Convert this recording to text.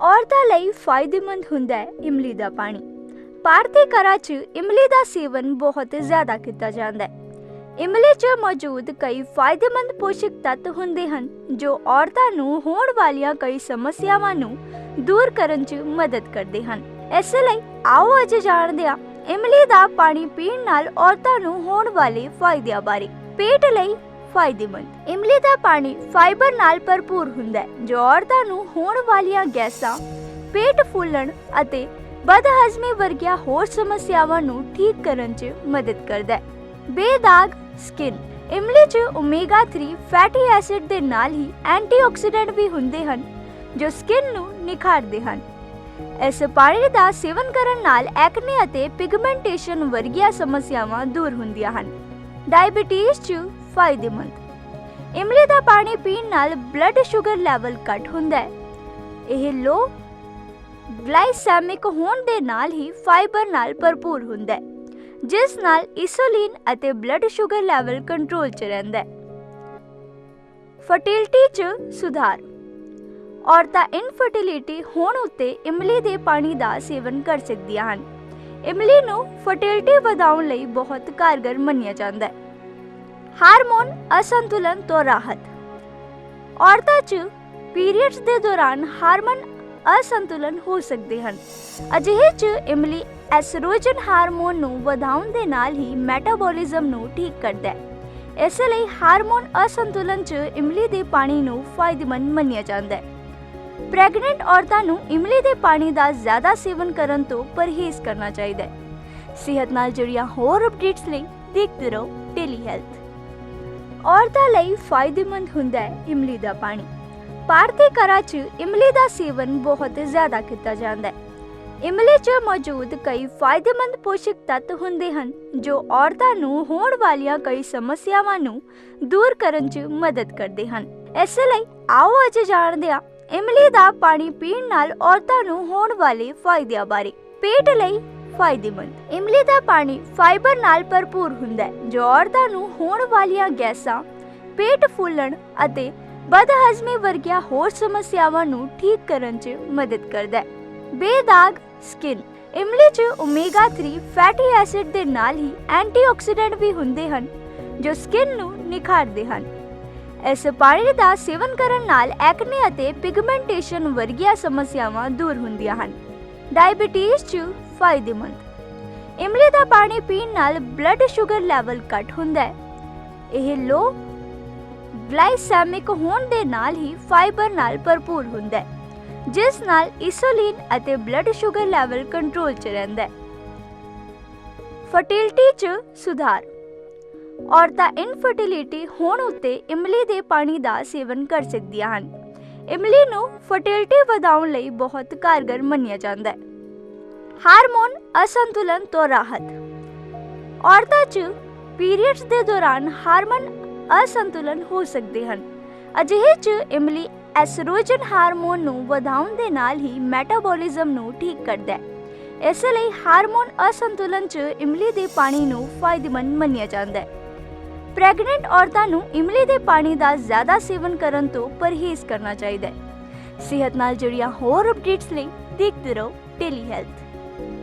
ਔਰਤਾਂ ਲਈ ਫਾਇਦੇਮੰਦ ਹੁੰਦਾ ਹੈ ਇਮਲੀ ਦਾ ਪਾਣੀ। ਭਾਰਤੀ ਘਰਾਂ 'ਚ ਇਮਲੀ ਦਾ ਸੇਵਨ ਬਹੁਤ ਜ਼ਿਆਦਾ ਕੀਤਾ ਜਾਂਦਾ ਹੈ। ਇਮਲੀ 'ਚ ਮੌਜੂਦ ਕਈ ਫਾਇਦੇਮੰਦ ਪੋਸ਼ਕ ਤੱਤ ਹੁੰਦੇ ਹਨ, ਜੋ ਔਰਤਾਂ ਨੂੰ ਹੋਣ ਵਾਲੀਆਂ ਕਈ ਸਮੱਸਿਆਵਾਂ ਨੂੰ ਦੂਰ ਕਰਨ 'ਚ ਮਦਦ ਕਰਦੇ ਹਨ। ਇਸ ਲਈ ਆਓ ਅੱਜ ਜਾਣਦੇ ਹਾਂ ਇਮਲੀ ਦਾ ਪਾਣੀ ਪੀਣ ਨਾਲ ਔਰਤਾਂ ਨੂੰ ਹੋਣ ਵਾਲੇ ਫਾਇਦਿਆਂ ਬਾਰੇ। ਪੇਟ ਲਈ ਫਾਇਦੇਮੰਦ ਇਮਲੀ ਦਾ ਪਾਣੀ ਫਾਈਬਰ ਨਾਲ ਭਰਪੂਰ ਹੁੰਦਾ ਹੈ ਜੋ ਔਰਤਾਂ ਨੂੰ ਹੋਣ ਵਾਲੀਆਂ ਗੈਸਾਂ ਪੇਟ ਫੁੱਲਣ ਅਤੇ ਬਦਹਜ਼ਮੀ ਵਰਗੀਆਂ ਹੋਰ ਸਮੱਸਿਆਵਾਂ ਨੂੰ ਠੀਕ ਕਰਨ 'ਚ ਮਦਦ ਕਰਦਾ ਹੈ ਬੇਦਾਗ ਸਕਿਨ ਇਮਲੀ 'ਚ ਓਮੇਗਾ 3 ਫੈਟੀ ਐਸਿਡ ਦੇ ਨਾਲ ਹੀ ਐਂਟੀਆਕਸੀਡੈਂਟ ਵੀ ਹੁੰਦੇ ਹਨ ਜੋ ਸਕਿਨ ਨੂੰ ਨਿਖਾਰਦੇ ਹਨ ਇਸ ਪਾਣੀ ਦਾ ਸੇਵਨ ਕਰਨ ਨਾਲ ਐਕਨੇ ਅਤੇ ਪਿਗਮੈਂਟੇਸ਼ਨ ਵਰਗੀਆਂ ਸਮੱਸਿਆਵਾਂ ਦੂਰ ਹੁੰਦੀਆਂ ਹਨ ਡਾਇਬੀਟੀਜ਼ 'ਚ ਫਾਇਦੇਮੰਦ ਇਮਲੀ ਦਾ ਪਾਣੀ ਪੀਣ ਨਾਲ ਬਲੱਡ ਸ਼ੂਗਰ ਲੈਵਲ ਘੱਟ ਹੁੰਦਾ ਹੈ ਇਹ ਲੋ ਗਲਾਈਸੈਮਿਕ ਹੋਣ ਦੇ ਨਾਲ ਹੀ ਫਾਈਬਰ ਨਾਲ ਭਰਪੂਰ ਹੁੰਦਾ ਹੈ ਜਿਸ ਨਾਲ ਇਨਸੂਲਿਨ ਅਤੇ ਬਲੱਡ ਸ਼ੂਗਰ ਲੈਵਲ ਕੰਟਰੋਲ 'ਚ ਰਹਿੰਦਾ ਹੈ ਫਰਟੀਲਿਟੀ 'ਚ ਸੁਧਾਰ ਔਰਤਾਂ ਇਨਫਰਟੀਲਿਟੀ ਹੋਣ ਉੱਤੇ ਇਮਲੀ ਦੇ ਪਾਣੀ ਦਾ ਸੇਵਨ ਕਰ ਸਕਦੀਆਂ ਹਨ ਇਮਲੀ ਨੂੰ ਫਰਟੀਲਿਟੀ ਵਧਾਉਣ ਲਈ ਬਹੁਤ ਕਾਰਗਰ ਮੰਨਿਆ ਜਾਂਦਾ ਹੈ ਹਾਰਮੋਨ ਅਸੰਤੁਲਨ ਤੋਂ ਰਾਹਤ। ਔਰਤਾਂ 'ਚ ਪੀਰੀਅਡਸ ਦੇ ਦੌਰਾਨ ਹਾਰਮੋਨ ਅਸੰਤੁਲਨ ਹੋ ਸਕਦੇ ਹਨ। ਅਜਿਹੇ 'ਚ ਇਮਲੀ ਐਸਟ੍ਰੋਜਨ ਹਾਰਮੋਨ ਨੂੰ ਵਧਾਉਣ ਦੇ ਨਾਲ ਹੀ ਮੈਟਾਬੋਲਿਜ਼ਮ ਨੂੰ ਠੀਕ ਕਰਦਾ ਹੈ। ਇਸ ਲਈ ਹਾਰਮੋਨ ਅਸੰਤੁਲਨ 'ਚ ਇਮਲੀ ਦੇ ਪਾਣੀ ਨੂੰ ਫਾਇਦੇਮੰਦ ਮੰਨਿਆ ਜਾਂਦਾ ਹੈ। ਪ੍ਰੈਗਨੈਂਟ ਔਰਤਾਂ ਨੂੰ ਇਮਲੀ ਦੇ ਪਾਣੀ ਦਾ ਜ਼ਿਆਦਾ ਸੇਵਨ ਕਰਨ ਤੋਂ ਪਰਹੇਜ਼ ਕਰਨਾ ਚਾਹੀਦਾ ਹੈ। ਸਿਹਤ ਨਾਲ ਜੁੜੀਆਂ ਹੋਰ ਅਪਡੇਟਸ ਲਈ ਦੇਖਦੇ ਰਹੋ ਡੇਲੀ ਹੈਲਥ ਔਰਤਾਂ ਲਈ ਫਾਇਦੇਮੰਦ ਹੁੰਦਾ ਹੈ ਇਮਲੀ ਦਾ ਪਾਣੀ। ਭਾਰਤੀ ਘਰਾਂ 'ਚ ਇਮਲੀ ਦਾ ਸੇਵਨ ਬਹੁਤ ਜ਼ਿਆਦਾ ਕੀਤਾ ਜਾਂਦਾ ਹੈ। ਇਮਲੀ 'ਚ ਮੌਜੂਦ ਕਈ ਫਾਇਦੇਮੰਦ ਪੋਸ਼ਕ ਤੱਤ ਹੁੰਦੇ ਹਨ, ਜੋ ਔਰਤਾਂ ਨੂੰ ਹੋਣ ਵਾਲੀਆਂ ਕਈ ਸਮੱਸਿਆਵਾਂ ਨੂੰ ਦੂਰ ਕਰਨ 'ਚ ਮਦਦ ਕਰਦੇ ਹਨ। ਇਸ ਲਈ ਆਓ ਅੱਜ ਜਾਣਦੇ ਹਾਂ ਇਮਲੀ ਦਾ ਪਾਣੀ ਪੀਣ ਨਾਲ ਔਰਤਾਂ ਨੂੰ ਹੋਣ ਵਾਲੇ ਫਾਇਦਿਆਂ ਬਾਰੇ। ਪੇਟ ਲਈ ਫਾਇਦੇਮੰਦ। ਇਮਲੀ ਦਾ ਪਾਣੀ ਫਾਈਬਰ ਨਾਲ ਭਰਪੂਰ ਹੁੰਦਾ ਹੈ, ਜੋ ਔਰਤਾਂ ਨੂੰ ਹੋਣ ਵਾਲੀਆਂ ਗੈਸਾਂ, ਪੇਟ ਫੁੱਲਣ ਅਤੇ ਬਦਹਜ਼ਮੀ ਵਰਗੀਆਂ ਹੋਰ ਸਮੱਸਿਆਵਾਂ ਨੂੰ ਠੀਕ ਕਰਨ 'ਚ ਮਦਦ ਕਰਦਾ ਹੈ। ਬੇਦਾਗ ਸਕਿਨ ਇਮਲੀ 'ਚ ਓਮੇਗਾ 3 ਫੈਟੀ ਐਸਿਡ ਦੇ ਨਾਲ ਹੀ ਐਂਟੀਆਕਸੀਡੈਂਟ ਵੀ ਹੁੰਦੇ ਹਨ, ਜੋ ਸਕਿਨ ਨੂੰ ਨਿਖਾਰਦੇ ਹਨ। ਇਸ ਪਾਣੀ ਦਾ ਸੇਵਨ ਕਰਨ ਨਾਲ ਐਕਨੇ ਅਤੇ ਪਿਗਮੈਂਟੇਸ਼ਨ ਵਰਗੀਆਂ ਸਮੱਸਿਆਵਾਂ ਦੂਰ ਹੁੰਦੀਆਂ ਹਨ। ਡਾਇਬੀਟੀਜ਼ 'ਚ ਫਾਇਦੇਮੰਦ। ਇਮਲੀ ਦਾ ਪਾਣੀ ਪੀਣ ਨਾਲ ਬਲੱਡ ਸ਼ੂਗਰ ਲੈਵਲ ਘੱਟ ਹੁੰਦਾ ਹੈ। ਇਹ ਲੋ ਗਲਾਈਸੈਮਿਕ ਹੋਣ ਦੇ ਨਾਲ ਹੀ ਫਾਈਬਰ ਨਾਲ ਭਰਪੂਰ ਹੁੰਦਾ ਹੈ, ਜਿਸ ਨਾਲ ਇਨਸੂਲਿਨ ਅਤੇ ਬਲੱਡ ਸ਼ੂਗਰ ਲੈਵਲ ਕੰਟਰੋਲ 'ਚ ਰਹਿੰਦਾ ਹੈ। ਫਰਟੀਲਿਟੀ 'ਚ ਸੁਧਾਰ। ਔਰਤਾਂ ਇਨਫਰਟੀਲਿਟੀ ਹੋਣ ਉੱਤੇ ਇਮਲੀ ਦੇ ਪਾਣੀ ਦਾ ਸੇਵਨ ਕਰ ਸਕਦੀਆਂ ਹਨ। ਇਮਲੀ ਨੂੰ ਫਰਟੀਲਿਟੀ ਵਧਾਉਣ ਲਈ ਬਹੁਤ ਕਾਰਗਰ ਮੰਨਿਆ ਜਾਂਦਾ ਹੈ। ਹਾਰਮੋਨ ਅਸੰਤੁਲਨ ਤੋਂ ਰਾਹਤ। ਔਰਤਾਂ 'ਚ ਪੀਰੀਅਡਸ ਦੇ ਦੌਰਾਨ ਹਾਰਮੋਨ ਅਸੰਤੁਲਨ ਹੋ ਸਕਦੇ ਹਨ। ਅਜਿਹੇ 'ਚ ਇਮਲੀ ਐਸਟ੍ਰੋਜਨ ਹਾਰਮੋਨ ਨੂੰ ਵਧਾਉਣ ਦੇ ਨਾਲ ਹੀ ਮੈਟਾਬੋਲਿਜ਼ਮ ਨੂੰ ਠੀਕ ਕਰਦਾ ਹੈ। ਇਸ ਲਈ ਹਾਰਮੋਨ ਅਸੰਤੁਲਨ 'ਚ ਇਮਲੀ ਦੇ ਪਾਣੀ ਨੂੰ ਫਾਇਦੇਮੰਦ ਮੰਨਿਆ ਜਾਂਦਾ ਹੈ। ਪ੍ਰੈਗਨੈਂਟ ਔਰਤਾਂ ਨੂੰ ਇਮਲੀ ਦੇ ਪਾਣੀ ਦਾ ਜ਼ਿਆਦਾ ਸੇਵਨ ਕਰਨ ਤੋਂ ਪਰਹੇਜ਼ ਕਰਨਾ ਚਾਹੀਦਾ ਹੈ। ਸਿਹਤ ਨਾਲ ਜੁੜੀਆਂ ਹੋਰ ਅਪਡੇਟਸ ਲਈ ਦੇਖਦੇ ਰਹੋ ਡੇਲੀ ਹੈਲਥ Thank you.